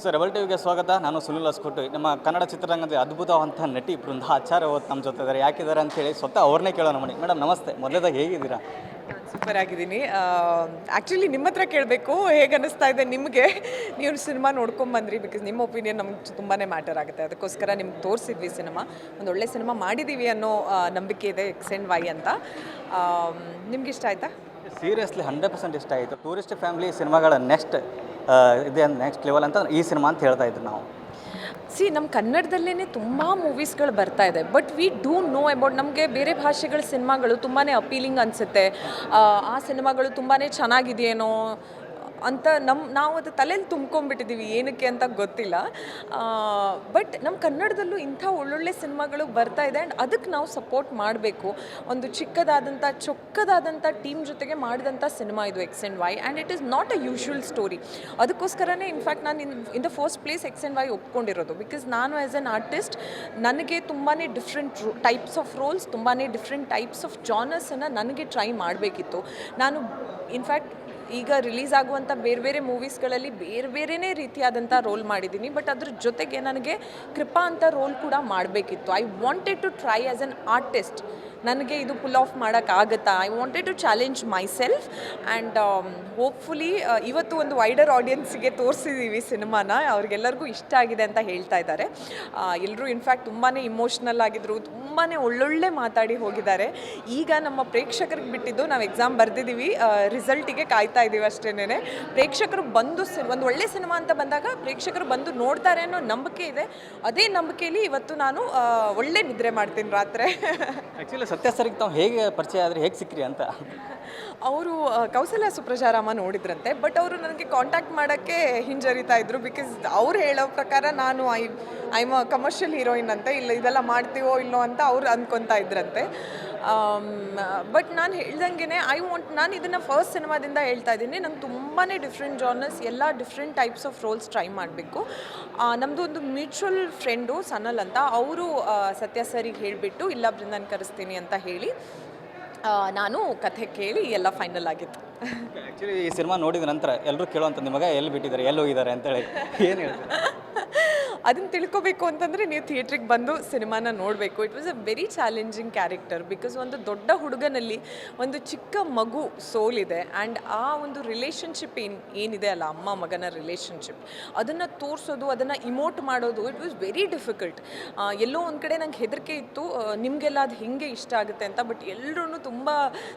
Sir rebel ಟಿವಿಗೆ ಸ್ವಾಗತ. ನಾನು ಸುನಿಲ್ ಹಸ್ಕೊಟ್ಟು ನಮ್ಮ ಕನ್ನಡ ಚಿತ್ರರಂಗದ ಅದ್ಭುತವಂತ ನಟಿ ಬೃಂದ ಆಚಾರ್ಯ ಅವತ್ತು ನಮ್ಮ ಜೊತೆ ಇದ್ದಾರೆ ಯಾಕಿದ್ದಾರೆ ಅಂತೇಳಿ ಸ್ವತಃ ಅವ್ರನ್ನೇ ಕೇಳೋಣ ಮಾಡಿ ಮೇಡಮ್ ನಮಸ್ತೆ. ಮೊದಲೇದಾಗ ಹೇಗಿದ್ದೀರಾ? ಸೂಪರ್ ಆಗಿದ್ದೀನಿ. ಆ್ಯಕ್ಚುಲಿ ನಿಮ್ಮ ಹತ್ರ ಕೇಳಬೇಕು. ಹೇಗೆ ಅನ್ನಿಸ್ತಾ ಇದೆ ನಿಮಗೆ? ನೀವು ಸಿನಿಮಾ ನೋಡ್ಕೊಂಬಂದ್ರಿ ಬಿಕಾಸ್ ನಿಮ್ಮ ಒಪಿನಿಯನ್ ನಮ್ಗೆ ತುಂಬಾ ಮ್ಯಾಟರ್ ಆಗುತ್ತೆ. ಅದಕ್ಕೋಸ್ಕರ ನಿಮ್ಗೆ ತೋರಿಸಿದ್ವಿ ಸಿನಿಮಾ. ಒಂದು ಒಳ್ಳೆ ಸಿನಿಮಾ ಮಾಡಿದ್ದೀವಿ ಅನ್ನೋ ನಂಬಿಕೆ ಇದೆ ಎಕ್ಸ್ ಎಂಡ್ ವೈ ಅಂತ. ನಿಮ್ಗೆ ಇಷ್ಟ ಆಯಿತಾ? ಸೀರಿಯಸ್ಲಿ ಹಂಡ್ರೆಡ್ ಪರ್ಸೆಂಟ್ ಇಷ್ಟ ಆಯಿತು. ಟೂರಿಸ್ಟ್ ಫ್ಯಾಮಿಲಿ ಸಿನಿಮಾಗಳ ನೆಕ್ಸ್ಟ್ ಇದೆ ನೆಕ್ಸ್ಟ್ ಲೆವೆಲ್ ಅಂತ ಈ ಸಿನಿಮಾ ಅಂತ ಹೇಳ್ತಾ ಇದ್ರು ನಾವು. ಸಿ ನಮ್ಮ ಕನ್ನಡದಲ್ಲೇ ತುಂಬ ಮೂವೀಸ್ಗಳು ಬರ್ತಾ ಇದೆ but we do know about ನಮಗೆ ಬೇರೆ ಭಾಷೆಗಳ ಸಿನಿಮಾಗಳು ತುಂಬಾ ಅಪೀಲಿಂಗ್ ಅನಿಸುತ್ತೆ. ಆ ಸಿನಿಮಾಗಳು ತುಂಬಾ ಚೆನ್ನಾಗಿದೆಯೇನೋ ಅಂತ ನಮ್ಮ ನಾವು ಅದು ತಲೆಯಲ್ಲಿ ತುಂಬ್ಕೊಂಡ್ಬಿಟ್ಟಿದ್ದೀವಿ ಏನಕ್ಕೆ ಅಂತ ಗೊತ್ತಿಲ್ಲ. ಬಟ್ ನಮ್ಮ ಕನ್ನಡದಲ್ಲೂ ಇಂಥ ಒಳ್ಳೊಳ್ಳೆ ಸಿನಿಮಾಗಳು ಬರ್ತಾ ಇದೆ ಆ್ಯಂಡ್ ಅದಕ್ಕೆ ನಾವು ಸಪೋರ್ಟ್ ಮಾಡಬೇಕು. ಒಂದು ಚಿಕ್ಕದಾದಂಥ, ಚೊಕ್ಕದಾದಂಥ ಟೀಮ್ ಜೊತೆಗೆ ಮಾಡಿದಂಥ ಸಿನಿಮಾ ಇದು X and Y and it is not a usual story. ಅದಕ್ಕೋಸ್ಕರನೇ ಇನ್ಫ್ಯಾಕ್ಟ್ ನಾನು in in the first place X and Y ಒಪ್ಕೊಂಡಿರೋದು. Because ನಾನು ಆ್ಯಸ್ ಎನ್ ಆರ್ಟಿಸ್ಟ್ ನನಗೆ ತುಂಬಾ ಡಿಫ್ರೆಂಟ್ ಟೈಪ್ಸ್ ಆಫ್ ರೋಲ್ಸ್ ತುಂಬಾ ಡಿಫ್ರೆಂಟ್ ಟೈಪ್ಸ್ ಆಫ್ ಜಾನರ್ಸನ್ನು ನನಗೆ try ಮಾಡಬೇಕಿತ್ತು. ನಾನು ಇನ್ಫ್ಯಾಕ್ಟ್ ಈಗ ರಿಲೀಸ್ ಆಗುವಂಥ ಬೇರೆ ಬೇರೆ ಮೂವೀಸ್ಗಳಲ್ಲಿ ಬೇರೆ ಬೇರೆನೇ ರೀತಿಯಾದಂಥ ರೋಲ್ ಮಾಡಿದ್ದೀನಿ. ಬಟ್ ಅದ್ರ ಜೊತೆಗೆ ನನಗೆ ಕೃಪಾ ಅಂತ ರೋಲ್ ಕೂಡ ಮಾಡಬೇಕಿತ್ತು. I wanted to try as an artist ನನಗೆ ಇದು ಪುಲ್ ಆಫ್ ಮಾಡೋಕ್ಕಾಗತ್ತಾ I wanted to challenge myself and hopefully ಇವತ್ತು ಒಂದು ವೈಡರ್ ಆಡಿಯನ್ಸಿಗೆ ತೋರಿಸಿದ್ದೀವಿ ಸಿನಿಮಾನ. ಅವ್ರಿಗೆಲ್ಲರಿಗೂ ಇಷ್ಟ ಆಗಿದೆ ಅಂತ ಹೇಳ್ತಾ ಇದ್ದಾರೆ. ಎಲ್ಲರೂ ಇನ್ಫ್ಯಾಕ್ಟ್ ತುಂಬಾ ಇಮೋಷ್ನಲ್ ಆಗಿದ್ರು ತುಂಬಾ ಒಳ್ಳೊಳ್ಳೆ ಮಾತಾಡಿ ಹೋಗಿದ್ದಾರೆ. ಈಗ ನಮ್ಮ ಪ್ರೇಕ್ಷಕರಿಗೆ ಬಿಟ್ಟಿದ್ದು ನಾವು ಎಕ್ಸಾಮ್ ಬರೆದಿದ್ದೀವಿ ರಿಸಲ್ಟಿಗೆ ಕಾಯ್ತಾ ಇದ್ದೀವಿ ಅಷ್ಟೇನೆ ಪ್ರೇಕ್ಷಕರು ಬಂದು ಒಂದು ಒಳ್ಳೆ ಸಿನಿಮಾ ಅಂತ ಬಂದಾಗ ಪ್ರೇಕ್ಷಕರು ಬಂದು ನೋಡ್ತಾರೆ ಅನ್ನೋ ನಂಬಿಕೆ ಇದೆ. ಅದೇ ನಂಬಿಕೆಯಲ್ಲಿ ಇವತ್ತು ನಾನು ಒಳ್ಳೆ ನಿದ್ರೆ ಮಾಡ್ತೀನಿ ರಾತ್ರಿ. ಆ್ಯಕ್ಚುಲಿ ಸತ್ಯ ಸರ್ಗೆ ತಾವು ಹೇಗೆ ಪರಿಚಯ ಆದರೆ ಹೇಗೆ ಸಿಕ್ಕ್ರಿ ಅಂತ? ಅವರು ಕೌಸಲ್ಯ ಸುಪ್ರಜಾರಾಮ ನೋಡಿದ್ರಂತೆ ಬಟ್ ಅವರು ನನಗೆ ಕಾಂಟ್ಯಾಕ್ಟ್ ಮಾಡೋಕ್ಕೆ ಹಿಂಜರಿತಾ ಇದ್ರು ಬಿಕಾಸ್ ಅವ್ರು ಹೇಳೋ ಪ್ರಕಾರ ನಾನು ಐ ಐ ಮ ಕಮರ್ಷಿಯಲ್ ಹೀರೋಯಿನ್ ಅಂತ, ಇಲ್ಲ ಇದೆಲ್ಲ ಮಾಡ್ತೀವೋ ಇಲ್ಲೋ ಅಂತ ಅವ್ರು ಅಂದ್ಕೊತಾ ಇದ್ರಂತೆ. ಬಟ್ ನಾನು ಹೇಳ್ದಂಗೆ ಐ ವಾಂಟ್ ನಾನು ಇದನ್ನು ಫಸ್ಟ್ ಸಿನಿಮಾದಿಂದ ಹೇಳ್ತಾ ಇದ್ದೀನಿ. ನಂಗೆ ತುಂಬಾ ಡಿಫ್ರೆಂಟ್ ಜಾನರ್ಸ್ ಎಲ್ಲ different types of roles try ಮಾಡಬೇಕು. ನಮ್ಮದು ಒಂದು ಮ್ಯೂಚುವಲ್ ಫ್ರೆಂಡು ಸನಲ್ ಅಂತ, ಅವರು ಸತ್ಯ ಸರಿಗೆ ಹೇಳಿಬಿಟ್ಟು, ಇಲ್ಲ ಬೃಂದನ್ ಕರೆಸ್ತೀನಿ ಅಂತ ಹೇಳಿ ನಾನು ಕಥೆ ಕೇಳಿ ಎಲ್ಲ ಫೈನಲ್ ಆಗಿತ್ತು. ಆ್ಯಕ್ಚುಲಿ ಈ ಸಿನಿಮಾ ನೋಡಿದ ನಂತರ ಎಲ್ಲರೂ ಕೇಳುವಂಥ ನಿಮಗೆ ಎಲ್ಲಿ ಬಿಟ್ಟಿದ್ದಾರೆ, ಎಲ್ಲಿ ಹೋಗಿದ್ದಾರೆ ಅಂತೇಳಿ. ಏನು ಹೇಳ್ತಾರೆ? ಅದನ್ನು ತಿಳ್ಕೊಬೇಕು ಅಂತಂದರೆ ನೀವು ಥಿಯೇಟ್ರಿಗೆ ಬಂದು ಸಿನಿಮಾನ ನೋಡಬೇಕು. It was a very challenging character because ಒಂದು ದೊಡ್ಡ ಹುಡುಗನಲ್ಲಿ ಒಂದು ಚಿಕ್ಕ ಮಗು ಸೋಲಿದೆ ಆ್ಯಂಡ್ ಆ ಒಂದು ರಿಲೇಷನ್ಶಿಪ್ ಏನು, ಏನಿದೆ ಅಲ್ಲ, ಅಮ್ಮ ಮಗನ ರಿಲೇಷನ್ಶಿಪ್ ಅದನ್ನು ತೋರಿಸೋದು, ಅದನ್ನು ಇಮೋಟ್ ಮಾಡೋದು ಇಟ್ ವಾಸ್ ವೆರಿ ಡಿಫಿಕಲ್ಟ್ ಎಲ್ಲೋ ಒಂದು ಕಡೆ ನಂಗೆ ಹೆದರಿಕೆ ಇತ್ತು ನಿಮಗೆಲ್ಲ ಅದು ಹೆಂಗೆ ಇಷ್ಟ ಆಗುತ್ತೆ ಅಂತ ಬಟ್ ಎಲ್ಲರೂ ತುಂಬ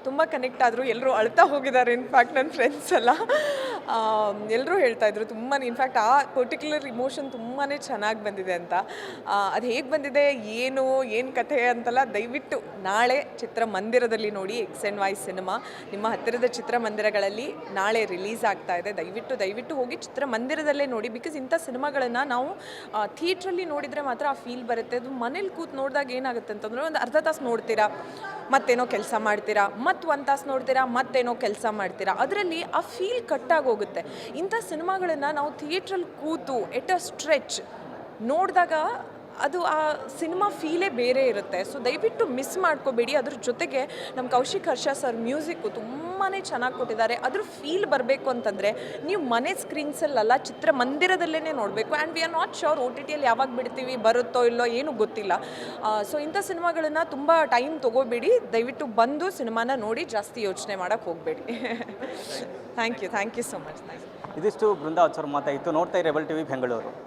ತುಂಬ ಕನೆಕ್ಟ್ ಆದರು ಎಲ್ಲರೂ ಅಳ್ತಾ ಹೋಗಿದ್ದಾರೆ ಇನ್ಫ್ಯಾಕ್ಟ್ ನನ್ನ ಫ್ರೆಂಡ್ಸ್ ಎಲ್ಲ. ಎಲ್ಲರೂ ಹೇಳ್ತಾ ಇದ್ರು ತುಂಬಾ ಇನ್ಫ್ಯಾಕ್ಟ್ ಆ ಪರ್ಟಿಕ್ಯುಲರ್ ಇಮೋಷನ್ ತುಂಬಾ ಚೆನ್ನಾಗಿ ಬಂದಿದೆ ಅಂತ. ಅದು ಹೇಗೆ ಬಂದಿದೆ, ಏನು ಏನು ಕಥೆ ಅಂತಲ್ಲ ದಯವಿಟ್ಟು ನಾಳೆ ಚಿತ್ರಮಂದಿರದಲ್ಲಿ ನೋಡಿ ಎಕ್ಸ್ ಆ್ಯಂಡ್ ವೈ ಸಿನಿಮಾ ನಿಮ್ಮ ಹತ್ತಿರದ ಚಿತ್ರಮಂದಿರಗಳಲ್ಲಿ ನಾಳೆ ರಿಲೀಸ್ ಆಗ್ತಾ ಇದೆ. ದಯವಿಟ್ಟು ದಯವಿಟ್ಟು ಹೋಗಿ ಚಿತ್ರಮಂದಿರದಲ್ಲೇ ನೋಡಿ ಬಿಕಾಸ್ ಇಂಥ ಸಿನಿಮಾಗಳನ್ನು ನಾವು ಥಿಯೇಟ್ರಲ್ಲಿ ನೋಡಿದರೆ ಮಾತ್ರ ಆ ಫೀಲ್ ಬರುತ್ತೆ. ಅದು ಮನೇಲಿ ಕೂತು ನೋಡಿದಾಗ ಏನಾಗುತ್ತೆ ಅಂತಂದರೆ ಒಂದು ಅರ್ಧ ತಾಸು ನೋಡ್ತೀರಾ? ಮತ್ತೇನೋ ಕೆಲಸ ಮಾಡ್ತೀರಾ? ಮತ್ತು ಒಂದು ತಾಸು ನೋಡ್ತೀರಾ? ಮತ್ತೇನೋ ಕೆಲಸ ಮಾಡ್ತೀರಾ? ಅದರಲ್ಲಿ ಆ ಫೀಲ್ ಕಟ್ಟಾಗಿ ಹೋಗುತ್ತೆ ಇಂಥ ಸಿನಿಮಾಗಳನ್ನು ನಾವು ಥಿಯೇಟ್ರಲ್ಲಿ ಕೂತು ಎಟ್ ಅ ಸ್ಟ್ರೆಚ್ ನೋಡಿದಾಗ ಅದು ಆ ಸಿನಿಮಾ ಫೀಲೇ ಬೇರೆ ಇರುತ್ತೆ. ಸೊ ದಯವಿಟ್ಟು ಮಿಸ್ ಮಾಡ್ಕೋಬೇಡಿ. ಅದ್ರ ಜೊತೆಗೆ ನಮ್ಮ ಕೌಶಿಕ್ ಹರ್ಷ ಸರ್ ಮ್ಯೂಸಿಕ್ಕು ತುಂಬಾ ಚೆನ್ನಾಗಿ ಕೊಟ್ಟಿದ್ದಾರೆ. ಅದ್ರ ಫೀಲ್ ಬರಬೇಕು ಅಂತಂದರೆ ನೀವು ಮನೆ ಸ್ಕ್ರೀನ್ಸಲ್ಲಲ್ಲ ಚಿತ್ರಮಂದಿರದಲ್ಲೇ ನೋಡಬೇಕು. And we are not sure O T ಟಿಯಲ್ಲಿ ಯಾವಾಗ ಬಿಡ್ತೀವಿ, ಬರುತ್ತೋ ಇಲ್ಲೋ ಏನೂ ಗೊತ್ತಿಲ್ಲ. ಸೊ ಇಂಥ ಸಿನಿಮಾಗಳನ್ನ ತುಂಬ ಟೈಮ್ ತೊಗೋಬೇಡಿ. ದಯವಿಟ್ಟು ಬಂದು ಸಿನಿಮಾನ ನೋಡಿ ಜಾಸ್ತಿ ಯೋಚನೆ ಮಾಡೋಕ್ಕೆ ಹೋಗಬೇಡಿ. Thank you thank you so much thank you ಇದಿಷ್ಟು ಬೃಂದಾ ಆಚಾರ್ ಮಾತಾಯಿತು ನೋಡ್ತಾ ಇರಿ ರೆಬಲ್ ಟಿವಿ ಬೆಂಗಳೂರು